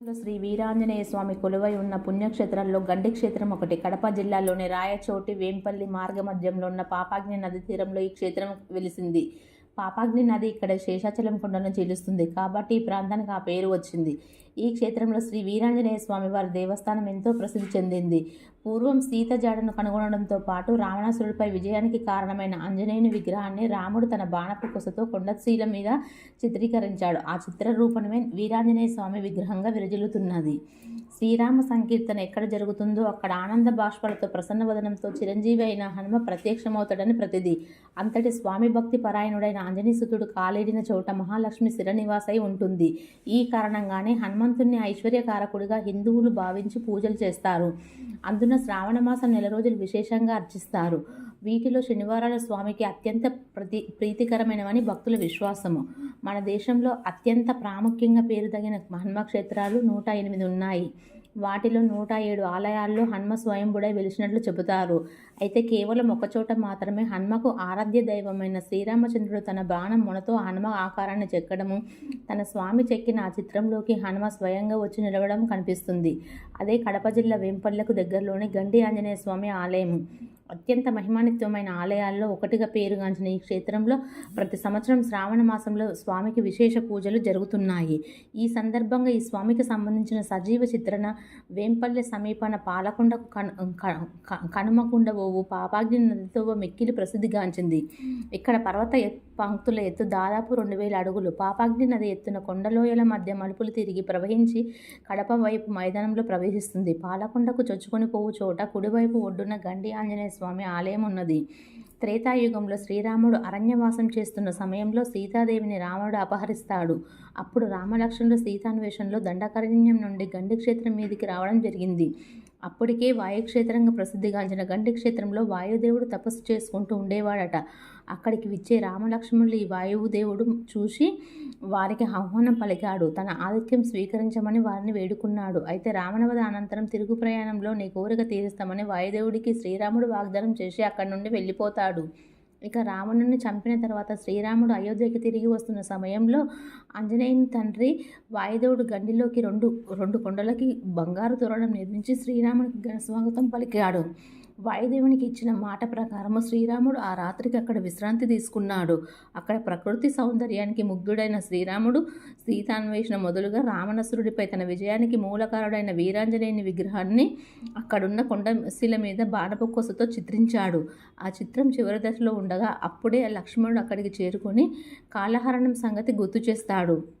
శ్రీ వీరాంజనేయ స్వామి కొలువై ఉన్న పుణ్యక్షేత్రాల్లో గండి క్షేత్రం ఒకటి. కడప జిల్లాలోని రాయచోటి వేంపల్లి మార్గ మధ్యంలో ఉన్న పాపాగ్ని నది తీరంలో ఈ క్షేత్రం వెలిసింది. పాపాగ్ని నది ఇక్కడ శేషాచలం కొండను చీలుస్తుంది. కాబట్టి ఈ ప్రాంతానికి ఆ పేరు వచ్చింది. ఈ క్షేత్రంలో శ్రీ వీరాంజనేయ స్వామి వారి దేవస్థానం ఎంతో ప్రసిద్ధి చెందింది. పూర్వం సీత జాడను కనుగొనడంతో పాటు రావణాసురుడిపై విజయానికి కారణమైన ఆంజనేయుని విగ్రహాన్ని రాముడు తన బాణపు కొసతో కొండశీల మీద చిత్రీకరించాడు. ఆ చిత్రరూపణమే వీరాంజనేయ స్వామి విగ్రహంగా విరజిల్లుతున్నది. శ్రీరామ సంకీర్తన ఎక్కడ జరుగుతుందో అక్కడ ఆనంద బాష్పాలతో ప్రసన్నవదనంతో చిరంజీవి అయిన హనుమ ప్రత్యక్షమవుతాడని ప్రతిది. అంతటి స్వామి భక్తి పరాయణుడైన ఆంజనేయసుతుడు కాలేడిన చోట మహాలక్ష్మి శిరనివాసై ఉంటుంది. ఈ కారణంగానే హనుమ హనుమంతుణ్ణి ఐశ్వర్యకారకుడిగా హిందువులు భావించి పూజలు చేస్తారు. అందున శ్రావణ మాసం నెల రోజులు విశేషంగా అర్చిస్తారు. వీటిలో శనివారాల స్వామికి అత్యంత ప్రతి ప్రీతికరమైనవని భక్తుల విశ్వాసము. మన దేశంలో అత్యంత ప్రాముఖ్యంగా పేరు తగిన క్షేత్రాలు నూట ఎనిమిది ఉన్నాయి. వాటిలో నూట ఏడు ఆలయాల్లో హన్మ స్వయంభుడై వెలిసినట్లు చెబుతారు. అయితే కేవలం ఒకచోట మాత్రమే హన్మకు ఆరాధ్య దైవమైన శ్రీరామచంద్రుడు తన బాణం మొనతో హనుమ ఆకారాన్ని చెక్కడము తన స్వామి చెక్కిన ఆ చిత్రంలోకి హనుమ స్వయంగా వచ్చి నిలవడం కనిపిస్తుంది. అదే కడప జిల్లా వేంపల్లకు దగ్గరలోని గండి ఆంజనేయ స్వామి ఆలయం అత్యంత మహిమాన్వితమైన ఆలయాల్లో ఒకటిగా పేరుగాంచిన ఈ క్షేత్రంలో ప్రతి సంవత్సరం శ్రావణ మాసంలో స్వామికి విశేష పూజలు జరుగుతున్నాయి. ఈ సందర్భంగా ఈ స్వామికి సంబంధించిన సజీవ చిత్రణ వేంపల్లె సమీపన పాలకొండ కను కనుమకుండ ఓవు పాపాగ్ని నదితో మెక్కిలి ప్రసిద్ధిగాంచింది. ఇక్కడ పర్వత పంక్తుల ఎత్తు దాదాపు రెండు వేల అడుగులు. పాపాగ్ని నది ఎత్తున కొండలోయల మధ్య మలుపులు తిరిగి ప్రవహించి కడప వైపు మైదానంలో ప్రవేశిస్తుంది. పాలకొండకు చొచ్చుకొని పోవు చోట కుడివైపు ఒడ్డున గండి ఆంజనేయ స్వామి ఆలయం ఉన్నది. త్రేతాయుగంలో శ్రీరాముడు అరణ్యవాసం చేస్తున్న సమయంలో సీతాదేవిని రావణుడు అపహరిస్తాడు. అప్పుడు రామలక్ష్మణుడు సీతాన్వేషంలో దండకారణ్యం నుండి గండి క్షేత్రం మీదికి రావడం జరిగింది. అప్పటికే వాయుక్షేత్రంగా ప్రసిద్ధిగాంచిన గండి క్షేత్రంలో వాయుదేవుడు తపస్సు చేసుకుంటూ ఉండేవాడట. అక్కడికి విచ్చే రామలక్ష్మణులు ఈ వాయుదేవుడు చూసి వారికి ఆహ్వానం పలికాడు. తన ఆధిక్యం స్వీకరించమని వారిని వేడుకున్నాడు. అయితే రావణవధ అనంతరం తిరుగు ప్రయాణంలో నీ కోరిక తీరుస్తామని వాయుదేవుడికి శ్రీరాముడు వాగ్దానం చేసి అక్కడి నుండి వెళ్ళిపోతాడు. ఇక రావణుని చంపిన తర్వాత శ్రీరాముడు అయోధ్యకి తిరిగి వస్తున్న సమయంలో ఆంజనేయుని తండ్రి వాయుదేవుడు గండిలోకి రెండు రెండు కొండలకి బంగారు తోరణం నిర్మించి శ్రీరామునికి ఘనస్వాగతం పలికాడు. వాయుదేవునికి ఇచ్చిన మాట ప్రకారము శ్రీరాముడు ఆ రాత్రికి అక్కడ విశ్రాంతి తీసుకున్నాడు. అక్కడ ప్రకృతి సౌందర్యానికి ముగ్ధుడైన శ్రీరాముడు సీతాన్వేషణ మొదలుగా రావణసురుడిపై తన విజయానికి మూలకారుడైన వీరాంజనేయుని విగ్రహాన్ని అక్కడున్న కొండ శిల మీద బాణపు కొసతో చిత్రించాడు. ఆ చిత్రం చివరి దశలో ఉండగా అప్పుడే లక్ష్మణుడు అక్కడికి చేరుకొని కాలహరణం సంగతి గుర్తు చేస్తాడు.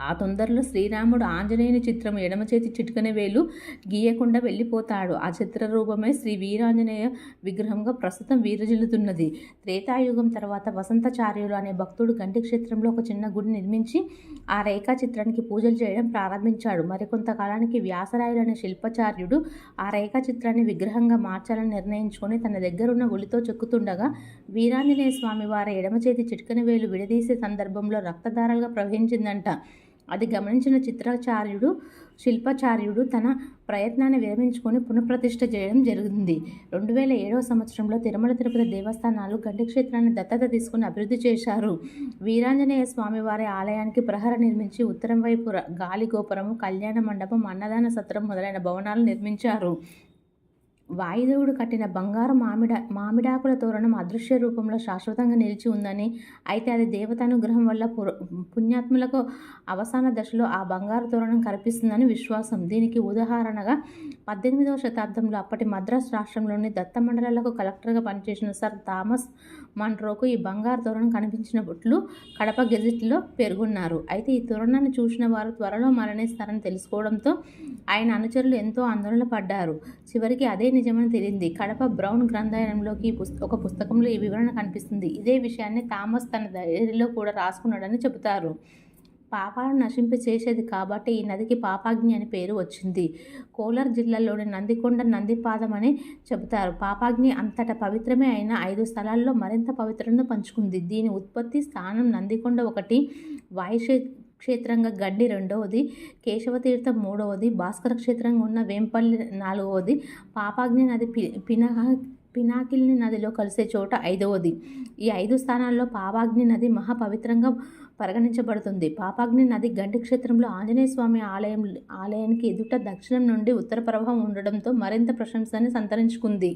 ఆ తొందరలో శ్రీరాముడు ఆంజనేయుని చిత్రం ఎడమ చేతి చిటికన వేలు గీయకుండా వెళ్ళిపోతాడు. ఆ చిత్ర రూపమే శ్రీ వీరాంజనేయ విగ్రహంగా ప్రస్తుతం వీరజిల్లుతున్నది. త్రేతాయుగం తర్వాత వసంతచార్యులు అనే భక్తుడు గంటి క్షేత్రంలో ఒక చిన్న గుడి నిర్మించి ఆ రేఖా చిత్రానికి పూజలు చేయడం ప్రారంభించాడు. మరికొంతకాలానికి వ్యాసరాయులు అనే శిల్పచార్యుడు ఆ రేఖా చిత్రాన్ని విగ్రహంగా మార్చాలని నిర్ణయించుకొని తన దగ్గరున్న ఉలితో చెక్కుతుండగా వీరాంజనేయ స్వామి వారి ఎడమ చేతి చిటికన వేలు విడదీసే సందర్భంలో రక్తధారలుగా ప్రవహించిందంట. అది గమనించిన చిత్రాచార్యుడు శిల్పాచార్యుడు తన ప్రయత్నాన్ని విరమించుకొని పునఃప్రతిష్ఠ చేయడం జరిగింది. రెండు వేల ఏడవ సంవత్సరంలో తిరుమల తిరుపతి దేవస్థానాలు గండి క్షేత్రాన్ని దత్తత తీసుకుని అభివృద్ధి చేశారు. వీరాంజనేయ స్వామి వారి ఆలయానికి ప్రహర నిర్మించి ఉత్తరం వైపు ర- గాలి గోపురము కళ్యాణ మండపం అన్నదాన సత్రం మొదలైన భవనాలు నిర్మించారు. వాయుదేవుడు కట్టిన బంగారు మామిడ మామిడాకుల తోరణం అదృశ్య రూపంలో శాశ్వతంగా నిలిచి ఉందని అయితే అది దేవతానుగ్రహం వల్ల పుణ్యాత్ములకు అవసాన దశలో ఆ బంగారు తోరణం కనిపిస్తుందని విశ్వాసం. దీనికి ఉదాహరణగా పద్దెనిమిదవ శతాబ్దంలో అప్పటి మద్రాస్ రాష్ట్రంలోని దత్త మండలాలకు కలెక్టర్గా పనిచేసిన సర్ థామస్ మన్రోకు ఈ బంగారు తోరణం కనిపించినట్లు కడప గెజిట్లో పేర్కొన్నారు అయితే ఈ తోరణాన్ని చూసిన వారు త్వరలో మరణిస్తారని తెలుసుకోవడంతో ఆయన అనుచరులు ఎంతో ఆందోళన పడ్డారు. చివరికి అదే నిజమని తెలియంది కడప బ్రౌన్ గ్రంథాలయంలోకి పుస్త- ఒక పుస్తకంలో ఈ వివరణ కనిపిస్తుంది. ఇదే విషయాన్ని థామస్ తన డైరీలో కూడా రాసుకున్నాడని చెబుతారు. పాపాలను నశింప చేసేది కాబట్టి ఈ నదికి పాపాగ్ని అని పేరు వచ్చింది. కోలార్ జిల్లాలోని నందికొండ నందిపాదం అని చెబుతారు. పాపాగ్ని అంతటా పవిత్రమే అయిన ఐదు స్థలాల్లో మరింత పవిత్రను పంచుకుంది. దీని ఉత్పత్తి స్థానం నందికొండ ఒకటి వాయుషే క్షేత్రంగా గడ్డి రెండవది కేశవతీర్థం మూడవది భాస్కర క్షేత్రంగా ఉన్న వేంపల్లి నాలుగవది పాపాగ్ని నది పి పినహ పినాకిల్ని నదిలో కలిసే చోట ఐదవది. ఈ ఐదు స్థానాల్లో పావాగ్ని నది మహాపవిత్రంగా పరిగణించబడుతుంది. పాపాగ్ని నది గండి క్షేత్రంలో ఆంజనేయ స్వామి ఆలయం ఆలయానికి ఎదుట దక్షిణం నుండి ఉత్తర ప్రవాహం ఉండడంతో మరింత ప్రశంసని సంతరించుకుంది.